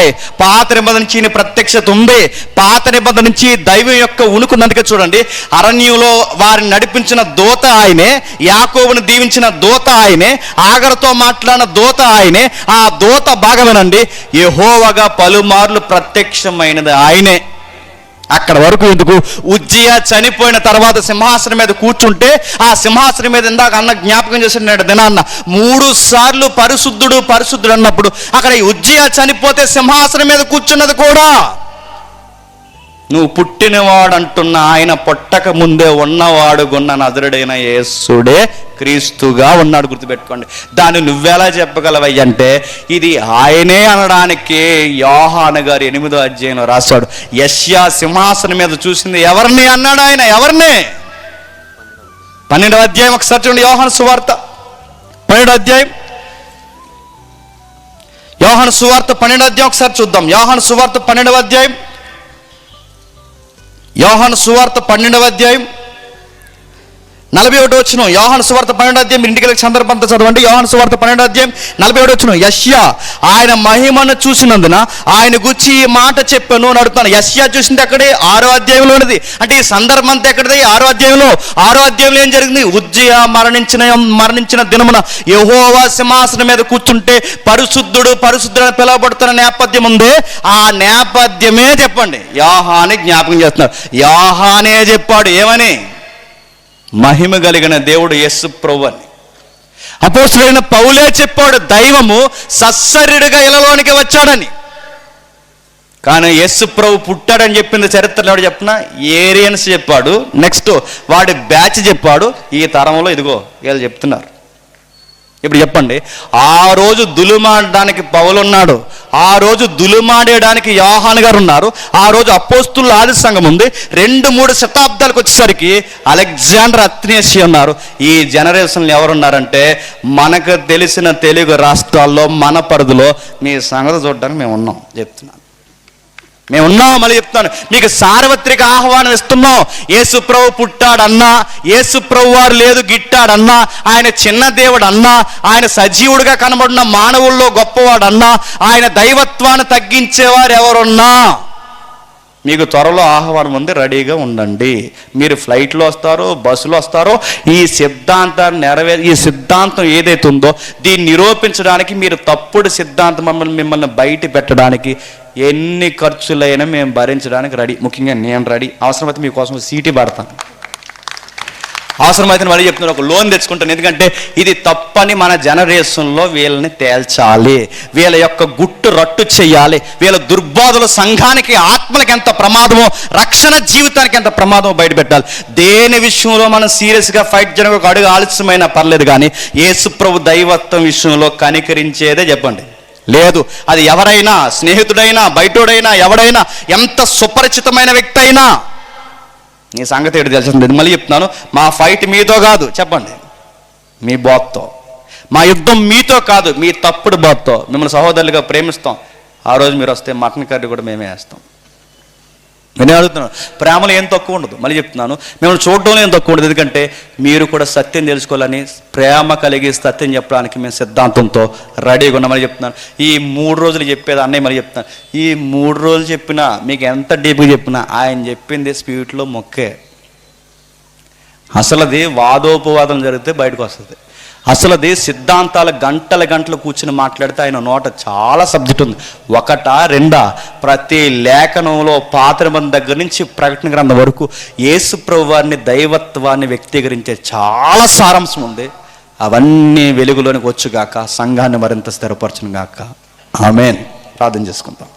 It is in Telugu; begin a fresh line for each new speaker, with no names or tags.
ఉన్నాయి పాత నిబంధన నుంచి ప్రత్యక్షత ఉంది పాత నిబంధన నుంచి దైవం యొక్క ఉనుకున్నందుకే చూడండి. అరణ్యంలో వారిని నడిపించిన దూత ఆయనే. యాకోబుని దీవించిన దూత ఆయనే. ఆగరతో మాట్లాడిన దూత ఆయనే. ఆ దూత భాగమేనండి. యహోవగా పలుమార్లు ప్రత్యక్షమైనది ఆయనే. అక్కడ వరకు ఎందుకు? ఉజ్జయ చనిపోయిన తర్వాత సింహాసనం మీద కూర్చుంటే ఆ సింహాసనం మీద ఇందాక అన్న జ్ఞాపకం చేసిన దినాన్న మూడు సార్లు పరిశుద్ధుడు పరిశుద్ధుడు అన్నప్పుడు అక్కడ ఈ చనిపోతే సింహాసనం మీద కూర్చున్నది కూడా. నువ్వు పుట్టినవాడు అంటున్న ఆయన పొట్టక ముందే ఉన్నవాడు గున్న నదురుడైన యేసుడే క్రీస్తుగా ఉన్నాడు గుర్తుపెట్టుకోండి. దాన్ని నువ్వెలా చెప్పగలవయ్య అంటే ఇది ఆయనే అనడానికి యోహాన్ గారు ఎనిమిదో అధ్యాయంలో రాశాడు. యష్యా సింహాసనం మీద చూసింది ఎవరిని అన్నాడు ఆయన? ఎవరిని? పన్నెండవ అధ్యాయం ఒకసారి చూడండి యోహాన్ సువార్త. పన్నెండో అధ్యాయం. యోహన్ సువార్త పన్నెండో అధ్యాయం ఒకసారి చూద్దాం. యోహన్ సువార్త పన్నెండవ అధ్యాయం. యోహాను సువార్త పన్నెండవ అధ్యాయం నలభై ఒకటి వచ్చిన యోహాను సువార్త పన్నెండు అధ్యాయం. ఇంటికి వెళ్ళే సందర్భంతో చదవండి. యోహాను సువార్త పన్నెండు అధ్యాయం నలభై ఒకటి వచ్చిన యష్యా ఆయన మహిమను చూసినందున ఆయన గుచ్చి ఈ మాట చెప్పాను అని అడుగుతాను యష్యా చూసింది అక్కడే ఆరో అధ్యాయంలోనిది. అంటే ఈ సందర్భం అంతా ఎక్కడది? ఆరో అధ్యాయంలో. ఆరో అధ్యాయంలో ఏం జరిగింది? ఉజ్జయ మరణించిన మరణించిన దినమున యహోవా సింహాసనం మీద కూర్చుంటే పరిశుద్ధుడు పరిశుద్ధుడు అని పిలువబడుతున్న నేపథ్యం ఉంది. ఆ నేపథ్యమే చెప్పండి. యాహాని జ్ఞాపకం చేస్తున్నారు యాహానే చెప్పాడు. ఏమని? మహిమ కలిగిన దేవుడు ఎస్సు ప్రభు అని. అపోసులైన పౌలే చెప్పాడు దైవము సస్సరుడిగా ఇలలోనికి వచ్చాడని. కానీ ఎస్సు ప్రభు పుట్టాడని చెప్పింది చరిత్రలో ఎవడు చెప్పిన? ఏరియన్స్ చెప్పాడు. నెక్స్ట్ వాడి బ్యాచ్ చెప్పాడు. ఈ తరంలో ఇదిగో వీళ్ళు చెప్తున్నారు. ఇప్పుడు చెప్పండి ఆ రోజు దులుమాడడానికి పౌలున్నాడు. ఆ రోజు దులుమాడేయడానికి యోహాన్ గారు ఉన్నారు. ఆ రోజు అపోస్తుల ఆది సంఘం ఉంది. రెండు మూడు శతాబ్దాలకు వచ్చేసరికి అలెగ్జాండర్ అత్నేసి ఉన్నారు. ఈ జనరేషన్లు ఎవరున్నారంటే మనకు తెలిసిన తెలుగు రాష్ట్రాల్లో మన పరిధిలో మీ సంగతి చూడడానికి మేము ఉన్నాం. చెప్తున్నాను. మేము ఉన్నాం మళ్ళీ చెప్తాను మీకు సార్వత్రిక ఆహ్వానం ఇస్తున్నాం. యేసుప్రభు పుట్టాడన్నా యేసుప్రభు వారు లేదు గిట్టాడన్నా ఆయన చిన్న దేవుడు అన్నా ఆయన సజీవుడిగా కనబడిన మానవుల్లో గొప్పవాడన్నా ఆయన దైవత్వాన్ని తగ్గించేవారు ఎవరున్నా మీకు త్వరలో ఆహ్వానం ఉంది రెడీగా ఉండండి. మీరు ఫ్లైట్లో వస్తారో బస్సులో వస్తారో ఈ సిద్ధాంతాన్ని నెరవే ఈ సిద్ధాంతం ఏదైతే ఉందో దీన్ని నిరూపించడానికి మీరు తప్పుడు సిద్ధాంతం మమ్మల్ని మిమ్మల్ని బయట పెట్టడానికి ఎన్ని ఖర్చులైనా మేము భరించడానికి రెడీ. ముఖ్యంగా నేను రెడీ. అవసరమైతే మీకోసం సీటీ పడతాను అవసరమైతే మళ్ళీ చెప్తున్నారు ఒక లోన్ తెచ్చుకుంటాను. ఎందుకంటే ఇది తప్పని మన జనరేషన్లో వీళ్ళని తేల్చాలి. వీళ్ళ యొక్క గుట్టు రట్టు చేయాలి. వీళ్ళ దుర్బోధలు సంఘానికి ఆత్మలకి ఎంత ప్రమాదమో రక్షణ జీవితానికి ఎంత ప్రమాదమో బయటపెట్టాలి. దేని విషయంలో మనం సీరియస్గా ఫైట్ చేయడానికి ఒక అడుగు ఆలస్యమైనా పర్లేదు కానీ యేసుప్రభు దైవత్వం విషయంలో కనికరించేదే చెప్పండి. లేదు అది ఎవరైనా స్నేహితుడైనా బయటోడైనా ఎవడైనా ఎంత సుపరిచితమైన వ్యక్తి అయినా నీ సంగతి ఏడు తెలిసింది. మళ్ళీ చెప్తున్నాను మా ఫైట్ మీతో కాదు చెప్పండి. మీ బాత్తో మా యుద్ధం మీతో కాదు మీ తప్పుడు బాత్తో మిమ్మల్ని సహోదరులుగా ప్రేమిస్తాం. ఆ రోజు మీరు వస్తే మటన్ కర్రీ కూడా మేమే వేస్తాం. నేను అడుగుతున్నాను ప్రేమలో ఏం తక్కువ ఉండదు. మళ్ళీ చెప్తున్నాను. మిమ్మల్ని చూడడంలో ఏం తక్కువ ఉండదు. ఎందుకంటే మీరు కూడా సత్యం తెలుసుకోవాలని ప్రేమ కలిగి సత్యం చెప్పడానికి మేము సిద్ధాంతంతో రెడీగా ఉన్నామని చెప్తున్నాను. ఈ మూడు రోజులు చెప్పేది అన్నయ్య మళ్ళీ చెప్తున్నాను. ఈ మూడు రోజులు చెప్పినా మీకు ఎంత డీప్గా చెప్పినా ఆయన చెప్పింది స్పీడ్లో మొక్కే. అసలుది వాదోపవాదం జరిగితే బయటకు వస్తుంది. అసలుది సిద్ధాంతాల గంటల గంటలు కూర్చుని మాట్లాడితే ఆయన నోట చాలా సబ్జెక్ట్ ఉంది. ఒకటా రెండా ప్రతి లేఖనంలో పాత్రమం దగ్గర నుంచి ప్రకటన గ్రంథం వరకు యేసు వారిని దైవత్వాన్ని వ్యక్తీకరించే చాలా సారాంశం ఉంది. అవన్నీ వెలుగులోనికి వచ్చుగాక సంఘాన్ని మరింత స్థిరపరచును గాక ఆమెన్. ప్రార్థన చేసుకుందాం.